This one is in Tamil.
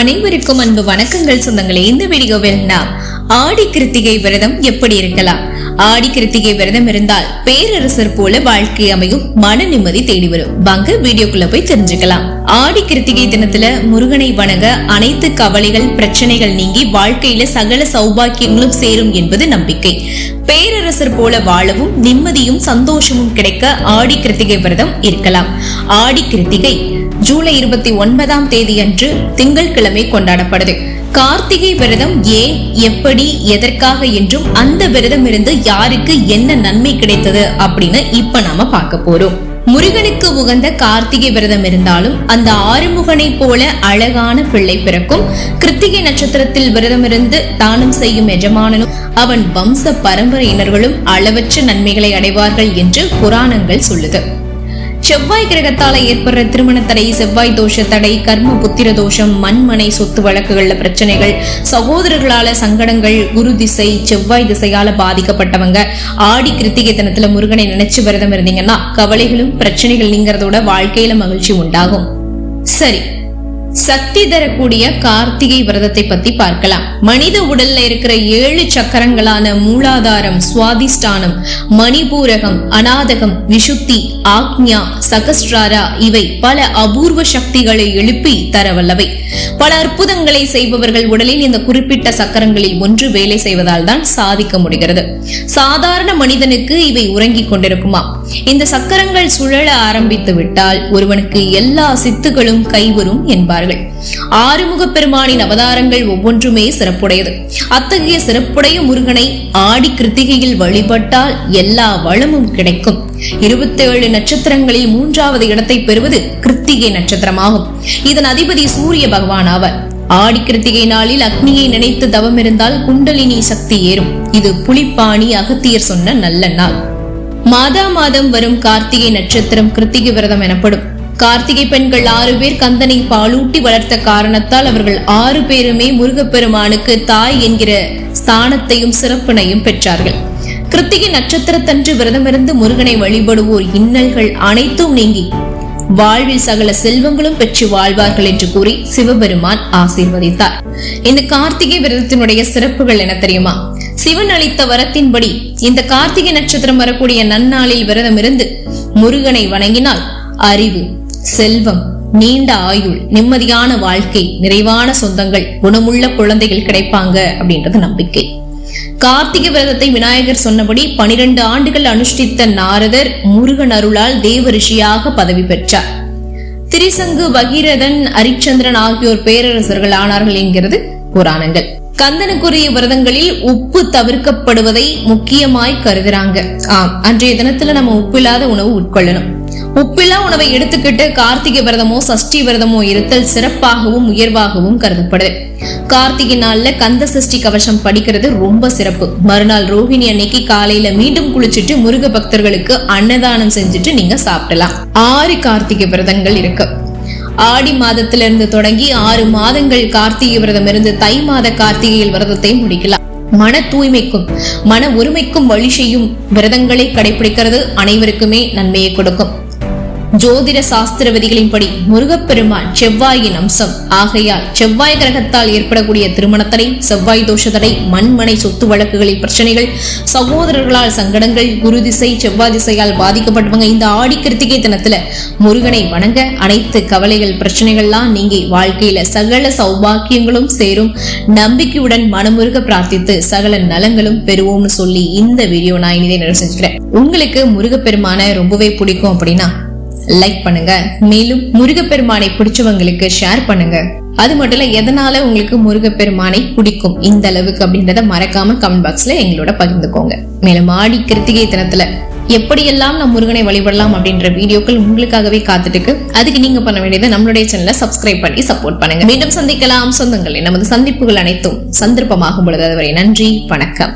அனைவருக்கும் அன்பு வணக்கங்கள் சொந்தங்களே. இந்த வீடியோவில் நாம் ஆடி கிருத்திகை விரதம் எப்படி இருக்கலாம்? ஆடி கிருத்திகை விரதம் இருந்தால் பேரரசர் போல வாழ்க்கை அமையும் மன நிம்மதி தேடி வரும். வாங்க வீடியோக்குள்ள போய் தெரிஞ்சுக்கலாம். ஆடி கிருத்திகை தினத்துல முருகனை வணங்க அனைத்து கவலைகள் பிரச்சனைகள் நீங்கி வாழ்க்கையில சகல சௌபாக்கியங்களும் சேரும் என்பது நம்பிக்கை. பேரரசர் போல வாழவும் நிம்மதியும் சந்தோஷமும் கிடைக்க ஆடி கிருத்திகை விரதம் இருக்கலாம். ஆடி கிருத்திகை ஜூலை இருபத்தி ஒன்பதாம் தேதி அன்று திங்கட்கிழமை கொண்டாடப்படுது. கார்த்திகை விரதம் ஏன் எப்படி எதற்காக என்றும் அந்த விரதம் இருந்து யாருக்கு என்ன நன்மை கிடைத்தது அப்படின்னு இப்ப நாம பார்க்க போறோம். முருகனுக்கு உகந்த கார்த்திகை விரதம் இருந்தாலும் அந்த ஆறுமுகனை போல அழகான பிள்ளை பிறக்கும். கிருத்திகை நட்சத்திரத்தில் விரதம் இருந்து தானம் செய்யும் எஜமானனும் அவன் வம்ச பரம்பரையினர்களும் அளவற்ற நன்மைகளை அடைவார்கள் என்று புராணங்கள் சொல்லுது. செவ்வாய் கிரகத்தால ஏற்படுற திருமண தடை செவ்வாய் தோஷ தடை கர்ம புத்திர தோஷம் மண்மனை சொத்து வழக்குகள்ல பிரச்சனைகள் சகோதரர்களால சங்கடங்கள் குரு திசை செவ்வாய் திசையால பாதிக்கப்பட்டவங்க. ஆடி கிருத்திகை தினத்துல முருகனை நினைச்சு விரதம் இருந்தீங்கன்னா கவலைகளும் பிரச்சனைகள் நீங்கிறதோட வாழ்க்கையில மகிழ்ச்சி உண்டாகும். சரி சக்தி தரக்கூடிய கார்த்திகை விரதத்தை பத்தி பார்க்கலாம். மனித உடல்ல இருக்கிற ஏழு சக்கரங்களான மூலாதாரம் சுவாதிஷ்டானம் மணிபூரகம் அநாதகம் விஷுத்தி ஆக்ஞா சகஸ்ட்ராரா இவை பல அபூர்வ சக்திகளை எழுப்பி தரவல்லவை பல அற்புதங்களை செய்பவர்கள் உடலில் இந்த குறிப்பிட்ட சக்கரங்களில் ஒன்று வேலை செய்வதால் தான் சாதிக்க முடிகிறது. சாதாரண மனிதனுக்கு இவை உறங்கிக் கொண்டிருக்குமா? இந்த சக்கரங்கள் சுழல ஆரம்பித்து விட்டால் ஒருவனுக்கு எல்லா சித்துகளும் கைவரும் என்பார்கள். ஆறுமுக பெருமானின் அவதாரங்கள் ஒவ்வொன்றுமே சிறப்புடையது. அத்தகைய சிறப்புடைய முருகனை ஆடி கிருத்திகையில் வழிபட்டால் எல்லா வளமும் கிடைக்கும். இருபத்தி ஏழு நட்சத்திரங்களில் மூன்றாவது இடத்தை பெறுவது கிருத்திகை நட்சத்திரமாகும். இதன் அதிபதி சூரிய பகவான் ஆவர். ஆடி கிருத்திகை நாளில் அக்னியை நினைத்து தவம் இருந்தால் குண்டலினி சக்தி ஏறும். இது புலிப்பாணி அகத்தியர் சொன்ன நல்ல நாள். மாதா மாதம் வரும் கார்த்திகை நட்சத்திரம் கிருத்திகை விரதம் எனப்படும். கார்த்திகை பெண்கள் ஆறு பேர் கந்தனை பாலூட்டி வளர்த்த காரணத்தால் அவர்கள் ஆறு பேருமே முருகப்பெருமானுக்கு தாய் என்கிற ஸ்தானத்தையும் சிறப்பினையும் பெற்றார்கள். கிருத்திகை நட்சத்திரத்தன்று விரதமிருந்து முருகனை வழிபடுவோர் இன்னல்கள் அனைத்தும் நீங்கி வாழ்வில் சகல செல்வங்களும் பெற்று வாழ்வார்கள் என்று கூறி சிவபெருமான் ஆசீர்வதித்தார். இந்த கார்த்திகை விரதத்தினுடைய சிறப்புகள் என தெரியுமா? சிவன் அளித்த வரத்தின்படி இந்த கார்த்திகை நட்சத்திரம் வரக்கூடிய நன்னாளில் விரதம் இருந்து முருகனை வணங்கினால் அறிவு செல்வம் நீண்ட ஆயுள் நிம்மதியான வாழ்க்கை நிறைவான சொந்தங்கள் குணமுள்ள குழந்தைகள் கிடைப்பாங்க அப்படின்றது நம்பிக்கை. கார்த்திகை விரதத்தை விநாயகர் சொன்னபடி பனிரெண்டு ஆண்டுகள் அனுஷ்டித்த நாரதர் முருகன் அருளால் தேவ ரிஷியாக பதவி பெற்றார். திரிசங்கு பகீரதன் அரிச்சந்திரன் ஆகியோர் பேரரசர்கள் ஆனார்கள் என்கிறது புராணங்கள். கந்தனுக்குரிய விரதங்களில் உப்பு தவிர்க்கப்படுவதை முக்கியமாய் கருதுறாங்க. ஆம் அன்றைய தினத்துல நம்ம உப்பில்லாத உணவு உட்கொள்ளணும். உப்பில்லா உணவை எடுத்துக்கிட்டு கார்த்திகை விரதமோ சஷ்டி விரதமோ இருத்தல் சிறப்பாகவும் உயர்வாகவும் கருதப்படுது. கார்த்திகை நாள்ல கந்த சஷ்டி கவசம் படிக்கிறது ரொம்ப சிறப்பு. மறுநாள் ரோஹிணி அன்னைக்கு காலையில மீண்டும் குளிச்சுட்டு முருக பக்தர்களுக்கு அன்னதானம் செஞ்சுட்டு நீங்க சாப்பிடலாம். ஆறு கார்த்திகை விரதங்கள் இருக்கு. ஆடி மாதத்திலிருந்து தொடங்கி ஆறு மாதங்கள் கார்த்திகை விரதம் இருந்து தை மாத கார்த்திகையில் விரதத்தை முடிக்கலாம். மன தூய்மைக்கும் மன ஒருமைக்கும் வழி செய்யும் விரதங்களை கடைபிடிக்கிறது அனைவருக்குமே நன்மையை கொடுக்கும். ஜோதிட சாஸ்திர விதிகளின்படி முருகப்பெருமான் செவ்வாயின் அம்சம். ஆகையால் செவ்வாய் கிரகத்தால் ஏற்படக்கூடிய திருமணத்தடை செவ்வாய் தோஷத்தடை மண்மனை சொத்து வழக்குகளில் பிரச்சனைகள் சகோதரர்களால் சங்கடங்கள் குரு திசை செவ்வாய் திசையால் பாதிக்கப்பட்டவங்க இந்த ஆடி கிருத்திகை தினத்துல முருகனை வணங்க அனைத்து கவலைகள் பிரச்சனைகள்லாம் நீங்கி வாழ்க்கையில சகல சௌபாக்கியங்களும் சேரும். நம்பிக்கையுடன் மனமுருக பிரார்த்தித்து சகல நலங்களும் பெறுவோம்னு சொல்லி இந்த வீடியோ நான் இனிதே நிறைவு செஞ்சுக்கிறேன். உங்களுக்கு முருகப்பெருமான ரொம்பவே பிடிக்கும் அப்படின்னா லைக் பண்ணுங்க. மேலும் முருகப்பெருமானை பிடிச்சவங்களுக்கு ஷேர் பண்ணுங்க. அது மட்டும் இல்ல எதனால உங்களுக்கு முருகப்பெருமானை பிடிக்கும்? இந்த அளவுக்கு அப்படின்றத மறக்காம கமெண்ட் பாக்ஸ்ல எங்களோட பகிர்ந்துக்கோங்க. மேலும் ஆடி கிருத்திகை தினத்துல எப்படியெல்லாம் நம்ம முருகனை வழிபடலாம் அப்படின்ற வீடியோக்கள் உங்களுக்காகவே காத்துட்டு அதுக்கு நீங்க பண்ண வேண்டியது நம்மளுடைய சேனலை சப்ஸ்கிரைப் பண்ணி சப்போர்ட் பண்ணுங்க. மீண்டும் சந்திக்கலாம். சொந்தங்களே நமது சந்திப்புகள் அனைத்தும் சந்தர்ப்பமாகும் பொழுது. அதுவரை நன்றி வணக்கம்.